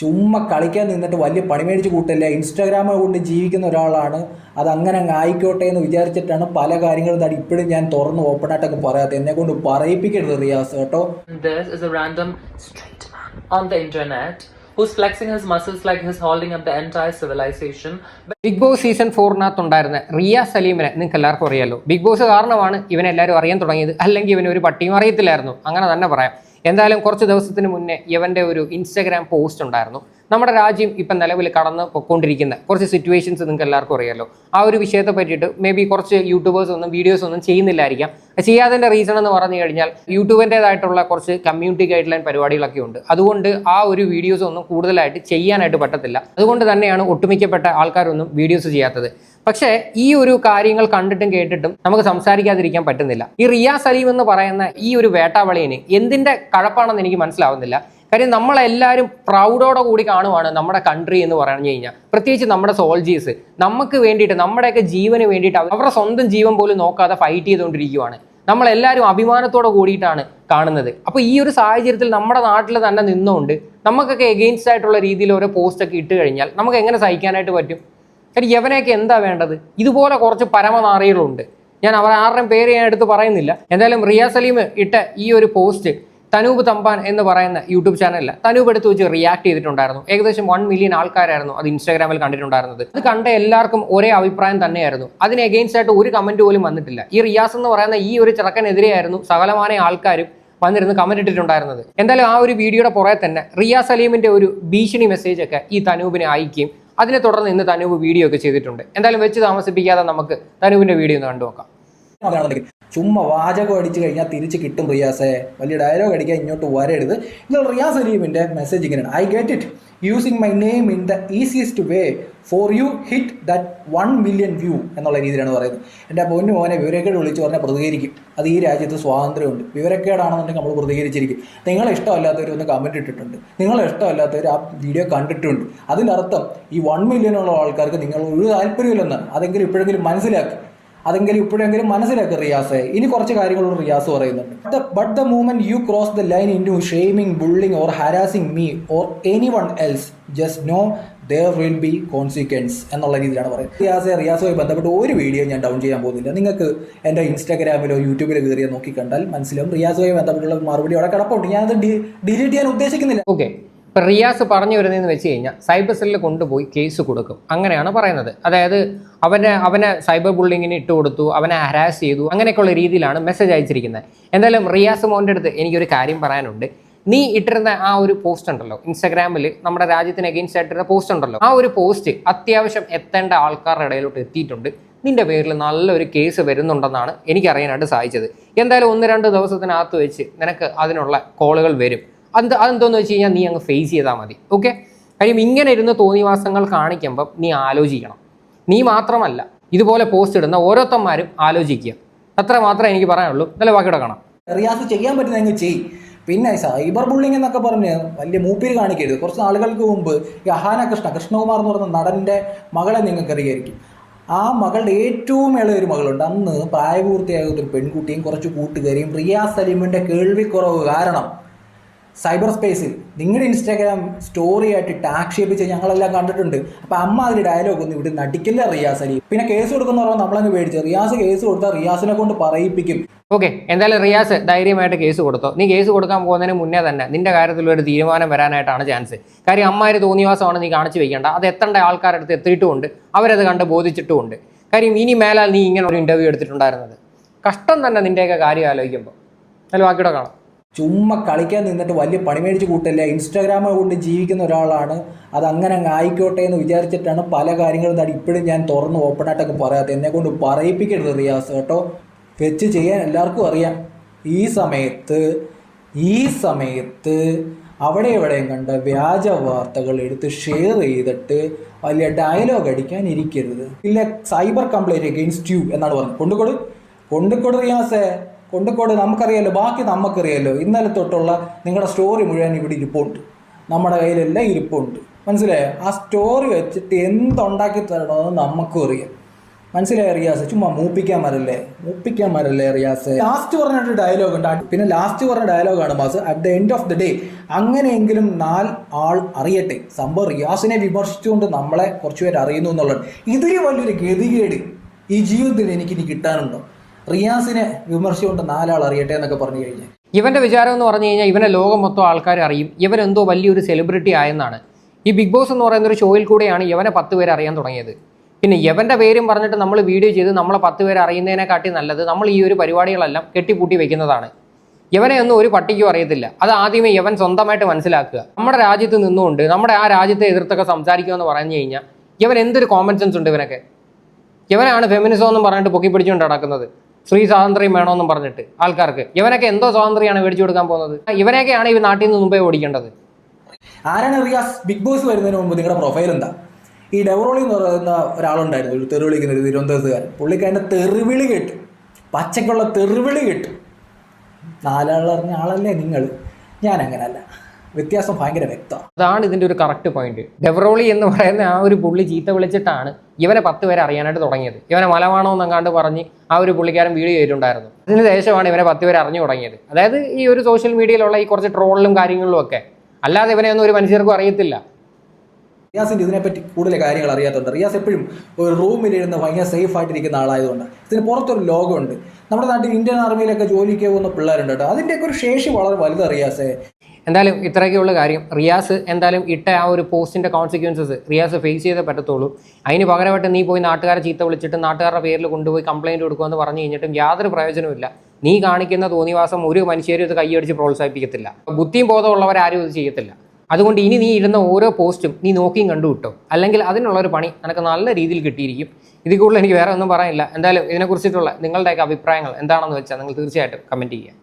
ചുമ്മാ കളിക്കാൻ നിന്നിട്ട് വലിയ പണി മേടിച്ച് കൂട്ടല്ല? ഇൻസ്റ്റാഗ്രാം കൊണ്ട് ജീവിക്കുന്ന ഒരാളാണ്. അത് അങ്ങനെ അങ്ങ് ആയിക്കോട്ടെ എന്ന് വിചാരിച്ചിട്ടാണ് പല കാര്യങ്ങളും തടി ഇപ്പോഴും ഞാൻ തുറന്ന് ഓപ്പൺ ആയിട്ടൊക്കെ പറയാത്ത എന്നെ കൊണ്ട് പറയിപ്പിക്കരുത് റിയാസ് കേട്ടോ. This is a random straight man on the internet who's flexing his muscles like he's holding up the entire civilization. Bigg Boss season ഫോറിനകത്തുണ്ടായിരുന്ന Riya സലീമിനെ നിങ്ങൾക്ക് എല്ലാവർക്കും അറിയാലോ. ബിഗ് ബോസ് കാരണമാണ് ഇവനെല്ലാവരും അറിയാൻ തുടങ്ങിയത്. അല്ലെങ്കിൽ ഇവന് ഒരു പട്ടിയും അറിയത്തില്ലായിരുന്നു. അങ്ങനെ തന്നെ പറയാം. എന്തായാലും കുറച്ച് ദിവസത്തിന് മുന്നേ ഇവന്റെ ഒരു ഇൻസ്റ്റഗ്രാം പോസ്റ്റ് ഉണ്ടായിരുന്നു. നമ്മുടെ രാജ്യം ഇപ്പം നിലവിൽ കടന്ന് പൊയ്ക്കൊണ്ടിരിക്കുന്ന കുറച്ച് സിറ്റുവേഷൻസ് നിങ്ങൾക്ക് എല്ലാവർക്കും അറിയാമല്ലോ ആ ഒരു വിഷയത്തെ പറ്റിയിട്ട് മേ ബി കുറച്ച് യൂട്യൂബേഴ്സ് ഒന്നും വീഡിയോസ് ഒന്നും ചെയ്യുന്നില്ലായിരിക്കാം. ചെയ്യാതിന്റെ റീസൺ എന്ന് പറഞ്ഞു കഴിഞ്ഞാൽ യൂട്യൂബിന്റെതായിട്ടുള്ള കുറച്ച് കമ്മ്യൂണിറ്റി ഗൈഡ് ലൈൻ പരിപാടികളൊക്കെ ഉണ്ട്. അതുകൊണ്ട് ആ ഒരു വീഡിയോസ് ഒന്നും കൂടുതലായിട്ട് ചെയ്യാനായിട്ട് പറ്റത്തില്ല. അതുകൊണ്ട് തന്നെയാണ് ഒട്ടുമിക്കപ്പെട്ട ആൾക്കാരൊന്നും വീഡിയോസ് ചെയ്യാത്തത്. പക്ഷേ ഈ ഒരു കാര്യങ്ങൾ കണ്ടിട്ടും കേട്ടിട്ടും നമുക്ക് സംസാരിക്കാതിരിക്കാൻ പറ്റുന്നില്ല. ഈ റിയാസ് സലീം എന്ന് പറയുന്ന ഈ ഒരു വേട്ടാവളിയന് എന്തിന്റെ കഴപ്പാണെന്ന് എനിക്ക് മനസ്സിലാവുന്നില്ല. കാര്യം നമ്മളെല്ലാവരും പ്രൗഡോടെ കൂടി കാണുവാണ് നമ്മുടെ കൺട്രി എന്ന് പറഞ്ഞു കഴിഞ്ഞാൽ. പ്രത്യേകിച്ച് നമ്മുടെ സോൾജേഴ്സ് നമുക്ക് വേണ്ടിയിട്ട് നമ്മുടെയൊക്കെ ജീവന് വേണ്ടിയിട്ട് അവരുടെ സ്വന്തം ജീവൻ പോലും നോക്കാതെ ഫൈറ്റ് ചെയ്തുകൊണ്ടിരിക്കുവാണ്. നമ്മളെല്ലാവരും അഭിമാനത്തോടെ കൂടിയിട്ടാണ് കാണുന്നത്. അപ്പോൾ ഈ ഒരു സാഹചര്യത്തിൽ നമ്മുടെ നാട്ടിൽ തന്നെ നിന്നുകൊണ്ട് നമുക്കൊക്കെ എഗെയിൻസ്റ്റ് ആയിട്ടുള്ള രീതിയിൽ ഓരോ പോസ്റ്റൊക്കെ ഇട്ട് കഴിഞ്ഞാൽ നമുക്ക് എങ്ങനെ സഹിക്കാനായിട്ട് പറ്റും? കാര്യം യവനെയൊക്കെ എന്താ വേണ്ടത്? ഇതുപോലെ കുറച്ച് പരമനാറികളുണ്ട്. ഞാൻ അവർ ആരുടെയും പേര് ഞാൻ എടുത്ത് പറയുന്നില്ല. എന്തായാലും റിയ സലീം ഇട്ട ഈ ഒരു പോസ്റ്റ് തനൂപ് തമ്പാൻ എന്ന് പറയുന്ന യൂട്യൂബ് ചാനലിൽ തനൂപ് എടുത്ത് വെച്ച് റിയാക്ട് ചെയ്തിട്ടുണ്ടായിരുന്നു. ഏകദേശം വൺ മില്യൺ ആൾക്കാരായിരുന്നു അത് ഇൻസ്റ്റാഗ്രാമിൽ കണ്ടിട്ടുണ്ടായിരുന്നത്. അത് കണ്ട എല്ലാവർക്കും ഒരേ അഭിപ്രായം തന്നെയായിരുന്നു. അതിന് എഗെയിൻസ്റ്റ് ആയിട്ട് ഒരു കമന്റ് പോലും വന്നിട്ടില്ല. ഈ റിയാസ് എന്ന് പറയുന്ന ഈ ഒരു ചെറുക്കനെതിരെയായിരുന്നു സകലമായ ആൾക്കാരും വന്നിരുന്ന് കമന്റ് ഇട്ടിട്ടുണ്ടായിരുന്നത്. എന്തായാലും ആ ഒരു വീഡിയോയുടെ പുറകെ തന്നെ റിയാസ് സലീമിന്റെ ഒരു ഭീഷണി മെസ്സേജ് ഒക്കെ ഈ തനൂപിനെ അയക്കുകയും അതിനെ തുടർന്ന് ഇന്ന് തനൂപ് വീഡിയോ ഒക്കെ ചെയ്തിട്ടുണ്ട്. എന്തായാലും വെച്ച് താമസിപ്പിക്കാതെ നമുക്ക് തനുവിന്റെ വീഡിയോ ഒന്ന് കണ്ടു നോക്കാം ചുമ്മാ വാചകം അടിച്ചു കഴിഞ്ഞാൽ തിരിച്ച് കിട്ടും റിയാസേ. വലിയ ഡയലോഗ് അടിക്കാൻ ഇങ്ങോട്ട് വരരുത്. ഇത് റിയാസ് അലീമിന്റെ മെസ്സേജ് ഇങ്ങനെയാണ്. I get it using my name in the easiest way for you hit that one million view എന്നുള്ള രീതിയിലാണ് പറയുന്നത്. എന്റെ പൊന്നു മോനെ വിവരക്കേട് വിളിച്ച് പറഞ്ഞാൽ പ്രതികരിക്കും. അത് ഈ രാജ്യത്ത് സ്വാതന്ത്ര്യമുണ്ട്. വിവരക്കേടാണെന്നുണ്ടെങ്കിൽ നമ്മൾ പ്രതികരിച്ചിരിക്കും. നിങ്ങളെ ഇഷ്ടമല്ലാത്തവർ ഒന്ന് കമന്റ് ഇട്ടിട്ടുണ്ട്. നിങ്ങളെ ഇഷ്ടമല്ലാത്തവർ ആ വീഡിയോ കണ്ടിട്ടുണ്ട്. അതിന്റെ അർത്ഥം ഈ വൺ മില്യണുള്ള ആൾക്കാർക്ക് നിങ്ങൾ ഒരു താല്പര്യമില്ലെന്നാണ് അതെങ്കിലും ഇപ്പോഴെങ്കിലും മനസ്സിലാക്കുക അതെങ്കിലും ഇപ്പോഴെങ്കിലും മനസ്സിലാക്കുക റിയാസെ. ഇനി കുറച്ച് കാര്യങ്ങളോട് റിയാസ് പറയുന്നുണ്ട്. But the moment you cross the line into shaming bullying or harassing me or anyone else just know there will be consequence എന്നുള്ള രീതിയിലാണ് പറയുന്നത്. റിയാസ് റിയാസുമായി ബന്ധപ്പെട്ട് ഒരു വീഡിയോ ഞാൻ ഡൗൺ ചെയ്യാൻ പോകുന്നില്ല. നിങ്ങൾക്ക് എന്റെ ഇൻസ്റ്റാഗ്രാമിലോ യൂട്യൂബിലോ കയറിയോ നോക്കി കണ്ടാൽ മനസ്സിലാവും. റിയാസുമായി ബന്ധപ്പെട്ടുള്ള മറുപടി അവിടെ കിടപ്പുണ്ട്. ഞാനത് ഡിലീറ്റ് ചെയ്യാൻ ഉദ്ദേശിക്കുന്നില്ല. ഓക്കെ ഇപ്പം റിയാസ് പറഞ്ഞു വരുന്നതെന്ന് വെച്ച് കഴിഞ്ഞാൽ സൈബർ സെല്ലിൽ കൊണ്ടുപോയി കേസ് കൊടുക്കും. അങ്ങനെയാണ് പറയുന്നത്. അതായത് അവനെ അവനെ സൈബർ ബുള്ളിങ്ങിന് ഇട്ട് കൊടുത്തു അവനെ ഹരാസ് ചെയ്തു അങ്ങനെയൊക്കെയുള്ള രീതിയിലാണ് മെസ്സേജ് അയച്ചിരിക്കുന്നത്. എന്തായാലും റിയാസ് മോന്റെ അടുത്ത് എനിക്കൊരു കാര്യം പറയാനുണ്ട്. നീ ഇട്ടിരുന്ന ആ ഒരു പോസ്റ്റ് ഉണ്ടല്ലോ ഇൻസ്റ്റാഗ്രാമിൽ നമ്മുടെ രാജ്യത്തിന് അഗെയിൻസ്റ്റ് ആയിട്ടിരുന്ന പോസ്റ്റ് ഉണ്ടല്ലോ. ആ ഒരു പോസ്റ്റ് അത്യാവശ്യം എത്തേണ്ട ആൾക്കാരുടെ ഇടയിലോട്ട് എത്തിയിട്ടുണ്ട്. നിന്റെ പേരിൽ നല്ലൊരു കേസ് വരുന്നുണ്ടെന്നാണ് എനിക്കറിയാനായിട്ട് സാധിച്ചത്. എന്തായാലും ഒന്ന് രണ്ട് ദിവസത്തിനകത്ത് വെച്ച് നിനക്ക് അതിനുള്ള കോളുകൾ വരും. അത് അതെന്തോന്ന് വെച്ച് കഴിഞ്ഞാൽ നീ അങ്ങ് ഫേസ് ചെയ്താൽ മതി. ഓക്കെ കാര്യം ഇങ്ങനെ ഇരുന്ന് തോന്നിവാസങ്ങൾ കാണിക്കുമ്പം നീ ആലോചിക്കണം. നീ മാത്രമല്ല ഇതുപോലെ പോസ്റ്റ് ഇടുന്ന ഓരോരുത്തന്മാരും ആലോചിക്കുക. അത്ര മാത്രമേ എനിക്ക് പറയാനുള്ളൂ. നല്ല ബാക്കിയുടെ കാണാം. റിയാസ് ചെയ്യാൻ പറ്റുന്ന അങ്ങ് ചെയ്. പിന്നെ സൈബർ ബുള്ളിങ് എന്നൊക്കെ പറഞ്ഞ് വലിയ മൂപ്പിൽ കാണിക്കരുത്. കുറച്ച് ആളുകൾക്ക് മുമ്പ് ഈ അഹാന കൃഷ്ണ കൃഷ്ണകുമാർ എന്ന് പറയുന്ന നടന്റെ മകളെ നിങ്ങൾക്ക് അറിയായിരിക്കും. ആ മകളുടെ ഏറ്റവും ഇളയൊരു മകളുണ്ട്. അന്ന് പ്രായപൂർത്തിയാകുന്ന ഒരു പെൺകുട്ടിയും കുറച്ച് കൂട്ടുകാരിയും റിയാസ് സലീമിന്റെ കേൾവിക്കുറവ് കാരണം സൈബർ സ്പേസിൽ. നിങ്ങളുടെ ഇൻസ്റ്റാഗ്രാം സ്റ്റോറി ആയിട്ട് ടാഗ് ചെയ്യിപ്പിച്ച് ഞങ്ങളെല്ലാം കണ്ടിട്ടുണ്ട്. അപ്പോൾ അമ്മ അതിന്റെ ഡയലോഗ് ഒന്നും ഇവിടെ നടിക്കില്ല റിയാസ് അലി? പിന്നെ കേസ് കൊടുക്കുന്ന പറയുമ്പോൾ നമ്മളങ്ങ് പേടിച്ചു റിയാസ് കേസ് കൊടുത്താൽ റിയാസിനെ കൊണ്ട് പറയിപ്പിക്കും. ഓക്കെ എന്തായാലും റിയാസ് ധൈര്യമായിട്ട് കേസ് കൊടുത്തോ. നീ കേസ് കൊടുക്കാൻ പോകുന്നതിന് മുന്നേ തന്നെ നിന്റെ കാര്യത്തിൽ ഒരു തീരുമാനം വരാനായിട്ടാണ് ചാൻസ് കാര്യം അമ്മാര് തോന്നിവാസമാണ് നീ കാണിച്ചു വെക്കേണ്ട. അത് എത്തേണ്ട ആൾക്കാരുടെ അടുത്ത് എത്തിയിട്ടുമുണ്ട്. അവരത് കണ്ട് ബോധിച്ചിട്ടുമുണ്ട്. കാര്യം ഇനി മേലാൽ നീ ഇങ്ങനെ ഒരു ഇന്റർവ്യൂ എടുത്തിട്ടുണ്ടായിരുന്നത്. കഷ്ടം തന്നെ നിന്റെയൊക്കെ കാര്യം ആലോചിക്കുമ്പോൾ നല്ല ബാക്കിയുടെ കാണാം. ചുമ്മാ കളിക്കാൻ നിന്നിട്ട് വലിയ പണി മേടിച്ച് കൂട്ടല്ല? കൊണ്ട് ജീവിക്കുന്ന ഒരാളാണ്. അത് അങ്ങനെ അങ്ങ് ആയിക്കോട്ടെ എന്ന് വിചാരിച്ചിട്ടാണ് പല കാര്യങ്ങളും തടി ഇപ്പോഴും ഞാൻ തുറന്ന് ഓപ്പണായിട്ടൊക്കെ പറയാത്തത്. എന്നെ കൊണ്ട് പറയിപ്പിക്കരുത് റിയാസ് കേട്ടോ. വെച്ച് ചെയ്യാൻ എല്ലാവർക്കും അറിയാം. ഈ സമയത്ത് ഈ സമയത്ത് അവിടെ എവിടെയും കണ്ട വ്യാജ വാർത്തകൾ എടുത്ത് ഷെയർ ചെയ്തിട്ട് വലിയ ഡയലോഗ് അടിക്കാൻ ഇരിക്കരുത്. ഇല്ല സൈബർ കംപ്ലൈന്റ് അഗെയിൻസ്റ്റ് യു എന്നാണ് പറഞ്ഞത്. കൊണ്ടുകൊടു കൊണ്ടുകൊടു റിയാസേ. കൊണ്ടുകൊടു നമുക്കറിയാലോ ബാക്കി നമുക്കറിയാലോ. ഇന്നലെ തൊട്ടുള്ള നിങ്ങളുടെ സ്റ്റോറി മുഴുവൻ ഇവിടെ ഇരിപ്പുണ്ട്. നമ്മുടെ കയ്യിലെല്ലാം ഇരിപ്പുണ്ട്. മനസ്സിലായോ? ആ സ്റ്റോറി വെച്ചിട്ട് എന്തുണ്ടാക്കി തരണമെന്ന് നമുക്കും അറിയാം. മനസ്സിലായ റിയാസ്? ചുമ്മാ മൂപ്പിക്കാൻ മരല്ലേ മൂപ്പിക്കാൻ മരല്ലേ റിയാസ്? ലാസ്റ്റ് പറഞ്ഞൊരു ഡയലോഗ് ഉണ്ട്. പിന്നെ ലാസ്റ്റ് പറഞ്ഞ ഡയലോഗാണ് mass at the end of the day അങ്ങനെയെങ്കിലും നാല് ആൾ അറിയട്ടെ. സംഭവം റിയാസിനെ വിമർശിച്ചുകൊണ്ട് നമ്മളെ കുറച്ചുപേർ അറിയുന്നു എന്നുള്ളത്. ഇതിൽ വലിയൊരു ഗതികേട് ഈ ജീവിതത്തിൽ എനിക്ക് ഇനി കിട്ടാനുണ്ടോ? റിയാസിനെ വിമർശിച്ചുകൊണ്ട് നാലാൾ അറിയട്ടെ എന്നൊക്കെ പറഞ്ഞു കഴിഞ്ഞാൽ ഇവന്റെ വിചാരം എന്ന് പറഞ്ഞു കഴിഞ്ഞാൽ ഇവനെ ലോകം മൊത്തം ആൾക്കാർ അറിയും. ഇവൻ എന്തോ വലിയൊരു സെലിബ്രിറ്റി ആയെന്നാണ്. ഈ ബിഗ് ബോസ് എന്ന് പറയുന്ന ഒരു ഷോയിൽ കൂടെയാണ് ഇവനെ പത്ത് പേര് അറിയാൻ തുടങ്ങിയത്. പിന്നെ യവന്റെ പേരും പറഞ്ഞിട്ട് നമ്മൾ വീഡിയോ ചെയ്ത് നമ്മളെ പത്ത് പേര് അറിയുന്നതിനെക്കാട്ടി നല്ലത് നമ്മൾ ഈ ഒരു പരിപാടികളെല്ലാം കെട്ടിപ്പൂട്ടി വെക്കുന്നതാണ്. യവനെ ഒന്നും ഒരു പട്ടിക്കും അറിയത്തില്ല. അത് ആദ്യമേ യവൻ സ്വന്തമായിട്ട് മനസ്സിലാക്കുക. നമ്മുടെ രാജ്യത്ത് നിന്നുകൊണ്ട് നമ്മുടെ ആ രാജ്യത്തെ എതിർത്തൊക്കെ സംസാരിക്കുക എന്ന് പറഞ്ഞു കഴിഞ്ഞാൽ ഇവൻ എന്തൊരു കോമൺ സെൻസ് ഉണ്ട് ഇവനൊക്കെ? ഇവനാണ് ഫെമിനിസം എന്ന് പറഞ്ഞിട്ട് പൊക്കി പിടിച്ചുകൊണ്ട് നടക്കുന്നത്. സ്ത്രീ സ്വാതന്ത്ര്യം വേണമെന്നും പറഞ്ഞിട്ട് ആൾക്കാർക്ക്. ഇവനൊക്കെ എന്തോ സ്വാതന്ത്ര്യമാണ് മേടിച്ചു കൊടുക്കാൻ പോകുന്നത്? ഇവനൊക്കെയാണ് ഈ നാട്ടിൽ നിന്ന് മുമ്പേ ഓടിക്കേണ്ടത്. ആരാണ് റിയാസ്? ബിഗ് ബോസ് വരുന്നതിന് മുമ്പ് നിങ്ങളുടെ പ്രൊഫൈൽ എന്താ? ഈ ഡെവറോളി എന്ന് പറയുന്ന ഒരാളുണ്ടായിരുന്നു ഒരു തെറി വിളിക്കുന്ന ഒരു തിരുവനന്തപുരത്തുകാരൻ. പുള്ളിക്കാരന്റെ തെറിവിളി കേട്ടു. പച്ചക്കുള്ള തെറിവിളി കേട്ടു. നാലാളറിഞ്ഞ ആളല്ലേ നിങ്ങൾ? ഞാൻ അങ്ങനല്ല വ്യത്യാസം ഭയങ്കര വ്യക്തമാണ്. അതാണ് ഇതിന്റെ ഒരു കറക്റ്റ് പോയിന്റ് ഡെവറോളി എന്ന് പറയുന്ന ആ ഒരു പുള്ളി ചീത്ത വിളിച്ചിട്ടാണ് ഇവനെ പത്ത് പേരെ അറിയാനായിട്ട് തുടങ്ങിയത്. ഇവനെ മലവാണോ എന്നങ്ങാണ്ട് പറഞ്ഞ് ആ ഒരു പുള്ളിക്കാരൻ വീഡിയോ ചെയ്തിട്ടുണ്ടായിരുന്നു. അതിന് ശേഷമാണ് ഇവനെ പത്ത് പേരെ അറിഞ്ഞു തുടങ്ങിയത്. അതായത് ഈ ഒരു സോഷ്യൽ മീഡിയയിലുള്ള ഈ കുറച്ച് ട്രോളിലും കാര്യങ്ങളിലും ഒക്കെ. അല്ലാതെ ഇവനെ ഒന്നും ഒരു മനുഷ്യർക്കും അറിയത്തില്ല. റിയാസിന്റെ ഇതിനെപ്പറ്റി കൂടുതൽ കാര്യങ്ങൾ അറിയാത്തതുകൊണ്ട് റിയാസ് എപ്പോഴും ഒരു റൂമിലിരുന്ന് ഭയങ്കര സേഫ് ആയിട്ടിരിക്കുന്ന ആളായതുകൊണ്ട് ഇതിന് പുറത്തൊരു ലോകമുണ്ട്. നമ്മുടെ നാട്ടിൽ ഇന്ത്യൻ ആർമിയിലൊക്കെ ജോലിക്ക് പോകുന്ന പിള്ളേരുണ്ട് കേട്ടോ. അതിന്റെയൊക്കെ ഒരു ശേഷി വളരെ വലുത് റിയാസേ. എന്തായാലും ഇത്രയൊക്കെയുള്ള കാര്യം റിയാസ് എന്തായാലും ഇട്ട ആ ഒരു പോസ്റ്റിന്റെ കോൺസിക്വൻസസ് റിയാസ് ഫേസ് ചെയ്തേ പറ്റത്തുള്ളൂ. അതിന് പകരമായിട്ട് നീ പോയി നാട്ടുകാരെ ചീത്ത വിളിച്ചിട്ട് നാട്ടുകാരുടെ പേരിൽ കൊണ്ടുപോയി കംപ്ലയിന്റ് കൊടുക്കുമെന്ന് പറഞ്ഞു കഴിഞ്ഞിട്ടും യാതൊരു പ്രയോജനമില്ല നീ കാണിക്കുന്ന തോന്നിവാസം ഒരു മനുഷ്യരും ഇത് കൈയടിച്ച് പ്രോത്സാഹിപ്പിക്കത്തില്ല. ബുദ്ധിയും ബോധമുള്ളവരാരും ഇത് ചെയ്യത്തില്ല. അതുകൊണ്ട് ഇനി നീ ഇടുന്ന ഓരോ പോസ്റ്റും നീ നോക്കിയും കണ്ടു കിട്ടും അല്ലെങ്കിൽ അതിനുള്ള ഒരു പണി നിനക്ക് നല്ല രീതിയിൽ കിട്ടിയിരിക്കും. ഇതിൽ കൂടുതൽ എനിക്ക് വേറെ ഒന്നും പറയാനില്ല. എന്തായാലും ഇതിനെക്കുറിച്ചിട്ടുള്ള നിങ്ങളുടെയൊക്കെ അഭിപ്രായങ്ങൾ എന്താണെന്ന് വെച്ചാൽ നിങ്ങൾ തീർച്ചയായിട്ടും കമന്റ് ചെയ്യുക.